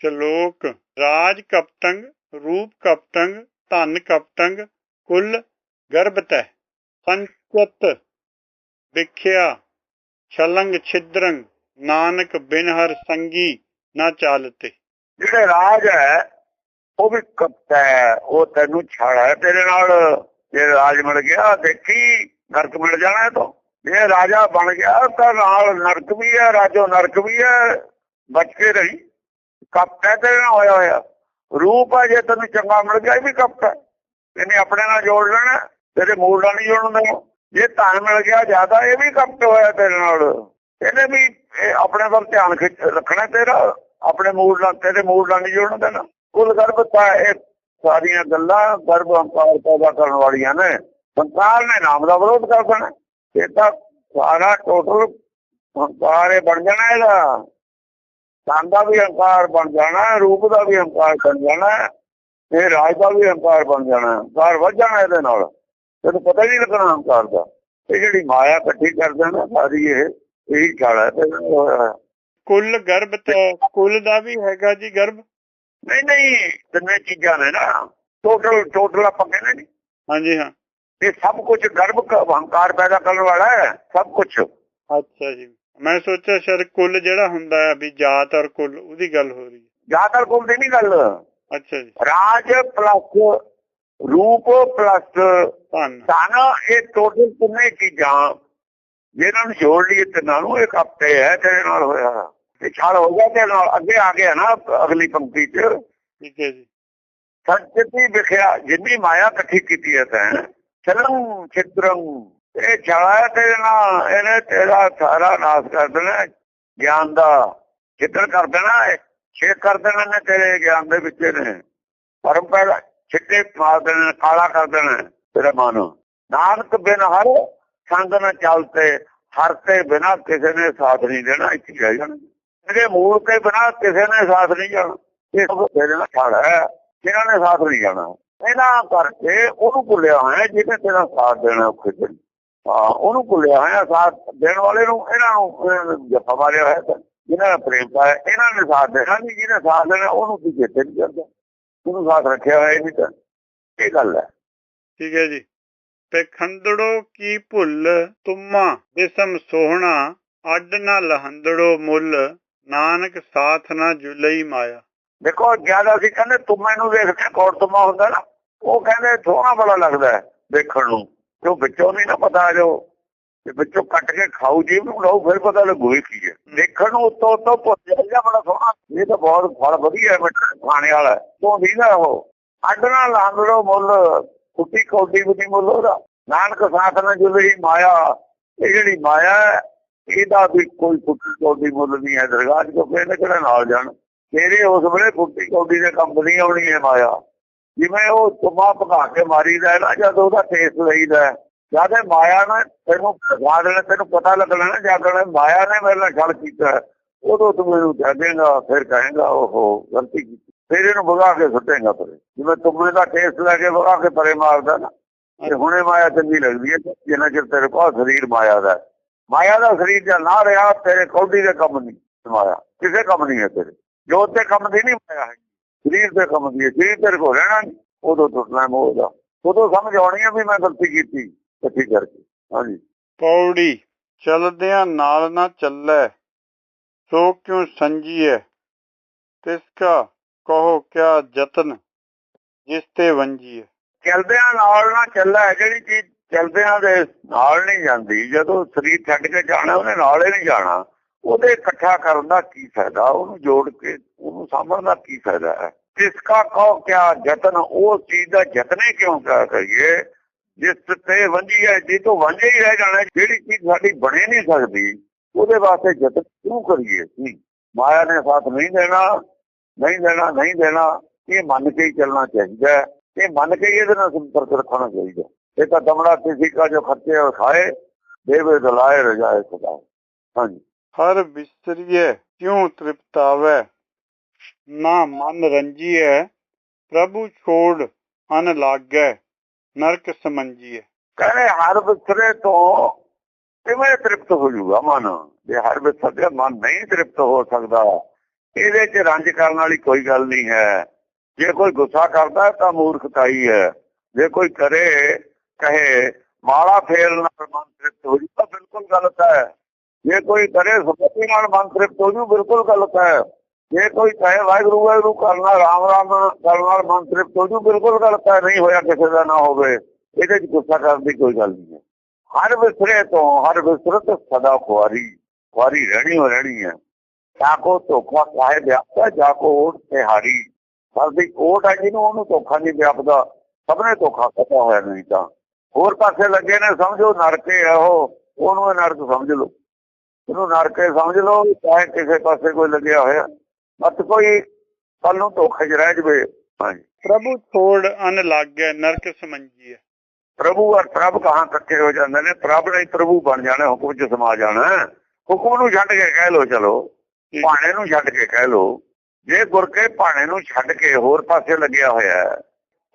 ਸ਼ਲੋਕ, ਰਾਜ ਕਪਟੰਗ, ਰੂਪ ਕਪਟੰਗ, ਧਨ ਕਪਟੰਗ, ਕੁਲ ਗਰਭਤੈ ਸੰਚਤ ਵਿਖਿਆ, ਛਲੰਗ ਛਿਦਰੰਗ, ਨਾਨਕ ਬਿਨ ਹਰ ਸੰਗੀ ਨਾ ਚਾਲਤੇ। ਜਿਹੜੇ ਰਾਜ ਹੈ, ਉਹ ਵੀ ਕਪਤਾ ਹੈ, ਉਹ ਤੈਨੂੰ ਛਾੜਾ ਤੇਰੇ ਨਾਲ। ਜੇ ਰਾਜ ਮਿਲ ਗਿਆ, ਦੇਖੀ ਨਰਕ ਮਿਲ ਜਾਣਾ ਹੈ ਤੋਂ। ਜੇ ਰਾਜਾ ਬਣ ਗਿਆ, ਤਾਂ ਨਾਲ ਨਰਕ ਵੀ ਹੈ, ਰਾਜੋ ਨਰਕ ਵੀ ਹੈ, ਬਚ ਕੇ ਰਹੀ। ਕਪਟ ਹੈ ਤੇਰੇ ਨਾਲ ਹੋਇਆ ਹੋਇਆ। ਰੂਪ ਹੈ ਜੇ ਤੈਨੂੰ ਚੰਗਾ ਮਿਲ ਗਿਆ, ਇਹ ਵੀ ਕਪਟ ਹੈ। ਇਹਨੇ ਆਪਣੇ ਨਾਲ ਜੋੜ ਲੈਣਾ, ਤੇਰੇ ਮੂਲ ਨਾਲ ਨਹੀਂ ਜੋੜਨ। ਜੇ ਧਨ ਮਿਲ ਗਿਆ ਜ਼ਿਆਦਾ, ਇਹ ਵੀ ਕਪਟ ਹੋਇਆ ਤੇਰੇ ਨਾਲ। ਇਹਨੇ ਵੀ ਆਪਣੇ ਵੱਲ ਧਿਆਨ ਰੱਖਣਾ ਤੇਰਾ। ਆਪਣੇ ਮੂਲ ਨਾਲ, ਤੇਰੇ ਮੂਲ ਨਾਲ ਨਹੀਂ ਜੋੜਨ ਦੇਣਾ। ਕੁੱਲ ਗਰਭਤਾ ਇਹ ਸਾਰੀਆਂ ਗੱਲਾਂ ਗਰਭ ਹੰਕਾਰ ਪੈਦਾ ਕਰਨ ਵਾਲੀਆਂ ਨੇ। ਸੰਸਾਰ ਨੇ ਨਾਮ ਦਾ ਵਿਰੋਧ ਕਰ ਦੇਣਾ। ਇਹ ਤਾਂ ਸਾਰਾ ਟੋਟਲ ਹੰਕਾਰ ਇਹ ਬਣ ਜਾਣਾ ਇਹਦਾ। ਧਨ ਦਾ ਵੀ ਹੰਕਾਰ ਬਣ ਜਾਣਾ ਰੂਪ ਦਾ ਵੀ ਹੰਕਾਰ ਬਣ ਜਾਣਾ ਇਹ ਰਾਜ ਦਾ ਵੀ ਹੰਕਾਰ ਬਣ ਜਾਣਾ ਹੰਕਾਰ ਵੱਧ ਜਾਣਾ ਇਹਦੇ ਨਾਲ। ਤੈਨੂੰ ਪਤਾ ਨਹੀਂ ਲੱਗਣਾ ਹੰਕਾਰ ਦਾ। ਇਹ ਜਿਹੜੀ ਮਾਇਆ ਇਕੱਠੀ ਕਰ ਦੇਣਾ ਸਾਰੀ ਇਹ ਇਹੀ ਛਾੜਾ ਤੇ ਕੁਲ ਗਰਭਤੈ ਕੁਲ ਦਾ ਵੀ ਹੈਗਾ ਜੀ ਗਰਭ? ਨਹੀਂ ਨਹੀਂ ਤਿੰਨੇ ਚੀਜ਼ਾਂ ਨੇ ਨਾ। ਟੋਟਲ ਟੋਟਲ ਆਪਾਂ ਕਹਿੰਦੇ ਨਹੀਂ। ਹਾਂਜੀ ਹਾਂ। ਇਹ ਸਭ ਕੁਝ ਗਰਭ ਹੰਕਾਰ ਪੈਦਾ ਕਰਨ ਵਾਲਾ ਹੈ ਸਭ ਕੁਝ। ਅੱਛਾ ਜੀ। ਮੈਂ ਸੋਚਿਆ ਸ਼ਾਇਦ ਕੁਲ ਜਿਹੜਾ ਹੁੰਦਾ ਹੈ ਵੀ ਜਾਤ ਔਰ ਕੁਲ ਉਹਦੀ ਗੱਲ ਹੋ ਰਹੀ ਹੈ। ਜ਼ਿਆਦਾਤਰ ਕੋਲ ਦੀ ਨਹੀਂ ਗੱਲ। ਅੱਛਾ ਜੀ। ਰਾਜ ਪਲੱਸ ਰੂਪ ਪਲੱਸ ਧੰਨ। ਧਨ ਇਹ ਟੋਟਲ ਤਿੰਨੇ ਚੀਜ਼ਾਂ ਜਿਹਨਾਂ ਨੂੰ ਜੋੜ ਲਈਏ ਤਿੰਨਾਂ ਨੂੰ ਇੱਕ ਹਫ਼ਤੇ ਹੈ ਤੇਰੇ ਨਾਲ ਹੋਇਆ। ਇਹ ਛਾਲ ਹੋ ਗਿਆ ਤੇ ਨਾਲ ਅੱਗੇ ਆ ਗਿਆ ਨਾ ਅਗਲੀ ਪੰਕਤੀ 'ਚ। ਠੀਕ ਹੈ ਜੀ। ਸੰਚਤੀ ਵਿਖਿਆ ਜਿੰਨੀ ਮਾਇਆ ਇਕੱਠੀ ਕੀਤੀ ਹੈ ਤੈਂ ਚਲੰ ਚਿਤਰੰ ਇਹ ਛਾਇਆ ਤੇਰੇ ਨਾਲ, ਇਹਨੇ ਤੇਰਾ ਸਾਰਾ ਨਾਸ ਕਰ ਦੇਣਾ, ਗਿਆਨ ਦਾ ਚਿੱਤਰ ਕਰ ਦੇਣਾ ਛੇ ਕਰ ਦੇਣਾ ਨੇ ਤੇਰੇ ਗਿਆਨ ਦੇ ਵਿੱਚ ਨੇ ਪਰਮ ਪੈਦਾ ਛਿੱਟੇ ਮਾਰ ਦੇਣਾ, ਕਾਲਾ ਕਰ ਦੇਣਾ ਤੇਰਾ ਮਨ ਨਾਨਕ ਬਿਨ ਹਰ ਸੰਗ ਨਾ ਚਲਤੇ, ਹਰ ਤੇ ਬਿਨਾ ਕਿਸੇ ਨੇ ਸਾਥ ਨਹੀਂ ਦੇਣਾ, ਇੱਥੇ ਰਹਿ ਜਾਣਾ। ਇਹਦੇ ਮੂਲ ਤੇ ਬਿਨਾ ਕਿਸੇ ਨੇ ਸਾਥ ਨਹੀਂ ਜਾਣਾ। ਇਹ ਸਭ ਤੇਰੇ ਨਾਲ ਛਾੜਾ ਹੈ, ਜਿਨ੍ਹਾਂ ਨੇ ਸਾਥ ਨਹੀਂ ਜਾਣਾ। ਇਹਨਾਂ ਕਰਕੇ ਉਹਨੂੰ ਭੁੱਲਿਆ ਹੋਇਆ ਜਿਹਨੇ ਤੇਰਾ ਸਾਥ ਦੇਣਾ ਔਖੇ ਦਿਨ ਉਹਨੂੰ ਭੁੱਲਿਆ ਹੋਇਆ ਸਾਥ ਦੇਣ ਵਾਲੇ ਨੂੰ ਇਹਨਾਂ ਨੂੰ ਜਫਾ ਮਾਰਿਆ ਹੋਇਆ ਤਾਂ ਦਾ ਪ੍ਰੇਮ ਪਾਇਆ ਇਹਨਾਂ ਨੇ ਸਾਥ ਦੇਣਾ ਨਹੀਂ ਜਿਹਨੇ ਸਾਥ ਦੇਣਾ ਉਹਨੂੰ ਕੀ ਚੇਤੇ ਨਹੀਂ ਕਰਦਾ ਉਹਨੂੰ ਸਾਥ ਰੱਖਿਆ ਹੋਇਆ ਇਹ ਤਾਂ ਇਹ ਗੱਲ ਹੈ। ਠੀਕ ਹੈ ਜੀ। ਪਖੰਦੜੋ ਕੀ ਭੁੱਲ ਤੁਮਾ ਬਿਸਮ ਸੋਹਣਾ ਅੱਡ ਨਾ ਲਹੰਦੜੋ ਮੁੱਲ ਨਾਨਕ ਸਾਥ ਨਾ ਜੁਲਈ ਮਾਇਆ। ਦੇਖੋ ਜਦ ਅਸੀਂ ਕਹਿੰਦੇ ਤੁਮੇ ਨੂੰ ਦੇਖਦੇ ਹਾਂ, ਕੌੜ ਤੁਮਾ ਹੁੰਦਾ ਨਾ ਉਹ ਕਹਿੰਦੇ ਸੋਹਣਾ ਬੜਾ ਲੱਗਦਾ ਹੈ ਦੇਖਣ ਨੂੰ। ਜੋ ਵਿੱਚੋਂ ਨਹੀਂ ਨਾ ਪਤਾ ਜੋ, ਤੇ ਵਿੱਚੋਂ ਕੱਟ ਕੇ ਖਾਊ ਜੀਵ ਨੂੰ ਲਾਉ ਫਿਰ ਪਤਾ ਲੱਗੂ ਇਹ ਕੀ ਹੈ। ਦੇਖਣ ਨੂੰ ਉੱਤੋਂ ਉੱਤੋਂ ਪੁੱਛਿਆ ਜਿਹਾ ਬੜਾ ਸੋਹਣਾ ਇਹ ਤਾਂ ਬਹੁਤ ਫਲ ਵਧੀਆ ਹੈ ਖਾਣੇ ਵਾਲਾ ਤੋਂ ਦੀਦਾ ਉਹ? ਅੱਡ ਨਾਲ ਲਾਂਗੜੋ ਮੁੱਲ ਕੁੱਟੀ ਕੌਡੀ ਵੀ ਮੁੱਲ ਉਹਦਾ। ਨਾਨਕ ਸਾਥ ਨਾਲ ਜੁੜੀ ਮਾਇਆ। ਇਹ ਜਿਹੜੀ ਮਾਇਆ ਇਹਦਾ ਵੀ ਕੋਈ ਕੁੱਟੀ ਕੌਡੀ ਮੁੱਲ ਨਹੀਂ ਹੈ। ਦਰਗਾਹ ਚ ਕੋਈ ਇਹਨੇ ਕਿਹੜਾ ਨਾਲ ਜਾਣ। ਤੇਰੇ ਉਸ ਵੇਲੇ ਕੁੱਟੀ ਕੌਡੀ ਦੇ ਕੰਮ ਨਹੀਂ ਆਉਣੀ ਹੈ ਮਾਇਆ। ਜਿਵੇਂ ਉਹ ਤੁਮਾ ਭਗਾ ਕੇ ਮਾਰੀਦਾ ਹੈ ਨਾ ਜਦ ਉਹਦਾ ਟੇਸਟ ਲਈਦਾ। ਹੈ, ਜਦ ਮਾਇਆ ਨੇ ਤੈਨੂੰ ਭਗਾ ਦੇਣਾ ਤੈਨੂੰ ਪਤਾ ਲੱਗਣਾ ਨਾ ਜਦ ਮਾਇਆ ਨੇ ਮੇਰੇ ਨਾਲ ਛਲ ਕੀਤਾ ਹੈ, ਉਦੋਂ ਤੂੰ ਮੈਨੂੰ ਜਾਗੇਗਾ ਫਿਰ ਕਹੇਗਾ ਓਹੋ ਗਲਤੀ ਕੀਤੀ। ਫਿਰ ਇਹਨੂੰ ਭਗਾ ਕੇ ਸੁੱਟੇਗਾ ਪਰੇ। ਜਿਵੇਂ ਤੁਮੇ ਦਾ ਟੇਸਟ ਲੈ ਕੇ ਭਗਾ ਕੇ ਪਰੇ ਮਾਰਦਾ ਨਾ ਤੇ ਹੁਣੇ ਮਾਇਆ ਚੰਗੀ ਲੱਗਦੀ ਹੈ ਜਿੰਨਾ ਚਿਰ ਤੇਰੇ ਕੋਲ ਸਰੀਰ ਮਾਇਆ ਦਾ ਮਾਇਆ ਦਾ ਸਰੀਰ ਜਾਂ ਨਾ ਰਿਹਾ ਤੇਰੇ ਕੌਡੀ ਦੇ ਕੰਮ ਨਹੀਂ ਮਾਇਆ। ਕਿਸੇ ਕੰਮ ਨਹੀਂ ਹੈ ਤੇਰੇ। ਜੋ ਦੇ ਕੰਮ ਦੀ ਨਹੀਂ ਮਾਇਆ ਹੈ ਸਰੀਰ ਦੇ ਕੰਮ ਦੀ ਸਰੀਰ ਤੇਰੇ ਕੋਲ ਰਹਿਣਾ ਉਦੋਂ ਟੁੱਟਣਾ ਮੋਹ ਦਾ ਉਦੋਂ ਸਮਝ ਆਉਣੀ ਹੈ ਵੀ ਮੈਂ ਗਲਤੀ ਕੀਤੀ ਇਕੱਠੀ ਕਰਕੇ। ਹਾਂਜੀ। ਪੌੜੀ ਚਲਦਿਆਂ ਨਾਲ ਨਾ ਚੱਲੈ ਸੋ ਕਿਉ ਸੰਜੀਐ ਤਿਸ ਕਾ ਕਹੋ ਕਿਆ ਜਤਨ ਜਿਸ ਤੇ ਵੰਜੀਐ ਚਲਦਿਆਂ ਨਾਲ ਨਾ ਚੱਲਾ ਜਿਹੜੀ ਚੀਜ਼ ਚਲਦਿਆਂ ਦੇ ਨਾਲ ਨਹੀਂ ਜਾਂਦੀ ਜਦੋਂ ਸਰੀਰ ਛੱਡ ਕੇ ਜਾਣਾ ਉਹਨੇ ਨਾਲ ਹੀ ਨਹੀਂ ਜਾਣਾ। ਉਹਦੇ ਇਕੱਠਾ ਕਰਨ ਦਾ ਕੀ ਫਾਇਦਾ? ਉਹਨੂੰ ਜੋੜ ਕੇ ਉਹਨੂੰ ਸਾਂਭਣ ਦਾ ਕੀ ਫਾਇਦਾ ਹੈ? ਜਿਸ ਕਾ ਕਹੋ ਕਿਆ ਯਤਨ? ਉਹ ਚੀਜ਼ ਦਾ ਯਤਨੇ ਕਿਉਂ ਕਰ ਕਰੀਏ? ਜਿਸ ਤੇ ਵੰਜੀ ਹੈ ਜੀ ਤੋਂ ਵਾਂਝੇ ਹੀ ਰਹਿ ਜਾਣਾ ਜਿਹੜੀ ਚੀਜ਼ ਸਾਡੀ ਬਣੇ ਨਹੀਂ ਸਕਦੀ, ਉਹਦੇ ਵਾਸਤੇ ਯਤਨ ਕਿਉਂ ਕਰੀਏ ਨਹੀਂ ਮਾਇਆ ਨੇ ਸਾਥ ਨਹੀਂ ਦੇਣਾ ਨਹੀਂ ਦੇਣਾ ਨਹੀਂ ਦੇਣਾ, ਇਹ ਮੰਨ ਕੇ ਹੀ ਚੱਲਣਾ ਚਾਹੀਦਾ ਇਹ ਮੰਨ ਕੇ ਇਹਦੇ ਨਾਲ ਸੰਪਰਕ ਰੱਖਣਾ ਚਾਹੀਦਾ ਇਹ ਤਾਂ ਦਮੜਾ ਕਿਸੇ ਕਾ ਜੋ ਖਰਚੇ ਖਾਏ ਦੇਵੇ ਦਲਾਏ ਰਜਾਏ ਸਦਾ। ਹਾਂਜੀ। ਹਰ ਵਿਸਰੀਐ, ਕਿਉ ਤ੍ਰਿਪਤਾਵੈ? ਨਾ ਮਨ ਰੰਜੀਐ, ਪ੍ਰਭੂ ਛੋੜ ਅਨ ਲਾਗੈ, ਨਰਕ ਸਮੰਜੀਐ। ਕਹਿੰਦੇ ਹਰ ਵਿਸਰੇ ਤੋਂ ਕਿਵੇਂ ਤ੍ਰਿਪਤ ਹੋ ਜਾਊਗਾ ਮਨ? ਜੇ ਹਰ ਵਿਸਰੇ ਮਨ ਨਹੀਂ ਤ੍ਰਿਪਤ ਹੋ ਸਕਦਾ। ਇਹਦੇ 'ਚ ਰੰਜ ਕਰਨ ਵਾਲੀ ਕੋਈ ਗੱਲ ਨਹੀਂ ਹੈ। ਜੇ ਕੋਈ ਗੁੱਸਾ ਕਰਦਾ ਤਾਂ ਮੂਰਖਤਾਈ ਹੈ। ਜੇ ਕੋਈ ਕਰੇ, ਕਹੇ, ਮਾਲਾ ਫੇਰ ਨਾਲ ਮਨ ਤ੍ਰਿਪਤ ਹੋ ਜੂ ਤਾਂ ਬਿਲਕੁਲ ਗਲਤ ਹੈ। ਜੇ ਕੋਈ ਕਰੇ ਸੁਭਤੀ ਨਾਲ ਮਨ ਤ੍ਰਿਪਤ ਹੋ ਜੂ, ਬਿਲਕੁਲ ਗਲਤ ਹੈ। ਜੇ ਕੋਈ ਕਹੇ ਵਾਹਿਗੁਰੂ ਵਾਹਿਗੁਰੂ ਕਰਨਾ ਰਾਮ ਰਾਮ ਕਰਨ ਨਾਲ ਮਨ ਤ੍ਰਿਪਤ ਹੋ ਜੂ, ਬਿਲਕੁਲ ਗਲਤ ਹੈ। ਨਹੀਂ ਹੋਇਆ ਕਿਸੇ ਦਾ, ਨਾ ਹੋਵੇ। ਇਹਦੇ 'ਚ ਗੁੱਸਾ ਕਰਨ ਦੀ ਕੋਈ ਗੱਲ ਨਹੀਂ ਹੈ। ਹਰ ਵਿਸਰੇ ਤੋਂ, ਹਰ ਵਿਸਰਤ ਸਦਾ ਖੁਆਰੀ ਖੁਆਰੀ ਰਹਿਣੀ ਹੋ ਰਹਿਣੀ ਹੈ। ਜਾਕੋ ਧੋਖਾ ਕਾਹੇ ਵਿਆਪਦਾ ਜਾਕੋ ਓਟ ਤੇ ਸਰਦੀ ਓਟ ਹੈ ਜਿਹਨੂੰ, ਉਹਨੂੰ ਧੋਖਾ ਨਹੀਂ ਵਿਆਪਦਾ। ਸਭ ਨੇ ਧੋਖਾ ਕੀਤਾ ਹੋਇਆ ਨਹੀਂ ਤਾਂ। ਹੋਰ ਪਾਸੇ ਲੱਗੇ ਨੇ, ਸਮਝੋ, ਨਰਕੇ ਆ ਉਹ ਉਹਨੂੰ ਇਹ ਨਰਕ ਸਮਝ ਲਓ। ਇਹਨੂੰ ਨਰਕੇ ਸਮਝ ਲਓ ਚਾਹੇ ਕਿਸੇ ਪਾਸੇ ਕੋਈ ਲੱਗਿਆ ਹੋਇਆ। ਮਤ ਕੋਈ ਕੱਲ ਨੂੰ ਧੋਖੇ 'ਚ ਰਹਿ ਜਵੇ। ਹਾਂਜੀ। ਪ੍ਰਭੂ ਛੋੜ ਅਨ ਲਾਗੈ ਨਰਕ ਸਮੰਜੀਐ ਪ੍ਰਭੂ ਔਰ ਪ੍ਰਭ ਕਹਾਂ ਇਕੱਠੇ ਹੋ ਜਾਂਦੇ ਨੇ? ਪ੍ਰਭ ਨੇ ਹੀ ਪ੍ਰਭੂ ਬਣ ਜਾਣਾ ਹੁਕਮ 'ਚ ਸਮਾ ਜਾਣਾ। ਹੁਕਮ ਨੂੰ ਛੱਡ ਕੇ ਕਹਿ ਲੋ ਚਲੋ। ਭਾਣੇ ਨੂੰ ਛੱਡ ਕੇ ਕਹਿ ਲੋ ਜੇ ਗੁਰ ਕੇ ਭਾਣੇ ਨੂੰ ਛੱਡ ਕੇ ਹੋਰ ਪਾਸੇ ਲੱਗਿਆ ਹੋਇਆ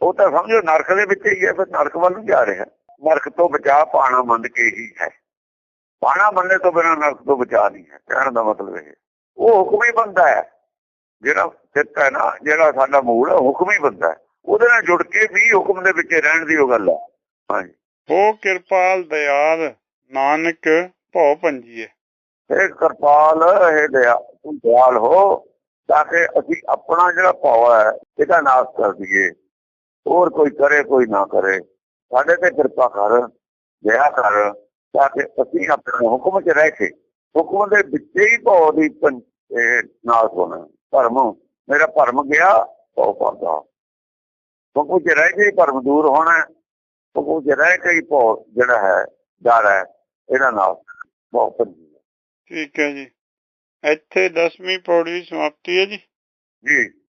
ਉਹ ਤਾਂ ਸਮਝੋ ਨਰਕ ਦੇ ਵਿੱਚ ਹੀ ਹੈ ਫਿਰ ਨਰਕ ਵੱਲ ਨੂੰ ਜਾ ਰਿਹਾ। ਨਰਕ ਤੋਂ ਬਚਾ ਪਾਣਾ ਮੰਨ ਕੇ ਹੀ ਹੈ। ਪਾਣਾ ਮੰਨੇ ਤੋਂ ਬਿਨਾਂ ਨਰਕ ਤੋਂ ਬਚਾ ਨਹੀਂ ਹੈ ਕਹਿਣ ਦਾ ਮਤਲਬ ਇਹ ਉਹ ਹੁਕਮ ਹੀ ਬੰਦਾ ਹੈ। ਜਿਹੜਾ ਚਿੱਤ ਹੈ ਨਾ ਜਿਹੜਾ ਸਾਡਾ ਮੂਲ ਹੈ ਹੁਕਮ ਹੀ ਬੰਦਾ ਹੈ। ਉਹਦੇ ਨਾਲ ਜੁੜ ਕੇ ਵੀ ਹੁਕਮ ਦੇ ਵਿੱਚ ਰਹਿਣ ਦੀ ਉਹ ਗੱਲ ਹੈ। ਹਾਂਜੀ। ਹੋ ਕਿਰਪਾਲ ਦਇਆਲ ਨਾਨਕ ਭਉ ਭੰਜੀਐ ਇਹ ਕਿਰਪਾਲ ਇਹ ਦਇਆ ਤੂੰ ਦਿਆਲ ਹੋ ਤਾਂ ਕਿ ਅਸੀਂ ਆਪਣਾ ਜਿਹੜਾ ਭਾਵ ਹੈ ਇਹਦਾ ਨਾਸ਼ ਕਰ ਦਈਏ। ਹੋਰ ਕੋਈ ਕਰੇ ਕੋਈ ਨਾ ਕਰੇ। ਸਾਡੇ ਤੇ ਕਿਰਪਾ ਕਰ ਦਇਆ ਕਰ। ਤਾਂ ਕਿ ਅਸੀਂ ਆਪਣੇ ਹੁਕਮ 'ਚ ਰਹਿ ਕੇ ਹੁਕਮ ਦੇ ਵਿੱਚ ਹੀ ਭਾਵ ਦੀ ਨਾਸ਼ ਹੋਣਾ ਭਰਮ ਮੇਰਾ ਭਰਮ ਗਿਆ ਭਾਵ ਪਰਦਾ ਹੁਕਮ 'ਚ ਰਹਿ ਕੇ ਭਰਮ ਦੂਰ ਹੋਣਾ ਹੁਕਮ 'ਚ ਰਹਿ ਕੇ ਹੀ ਭਾਵ ਜਿਹੜਾ ਹੈ ਡਰ ਹੈ ਇਹਦਾ ਨਾਸ਼ ਭੰਜੀ ਠੀਕ ਹੈ ਜੀ। ਇੱਥੇ 10ਵੀਂ ਪੌੜੀ ਸਮਾਪਤੀ ਹੈ ਜੀ? ਜੀ।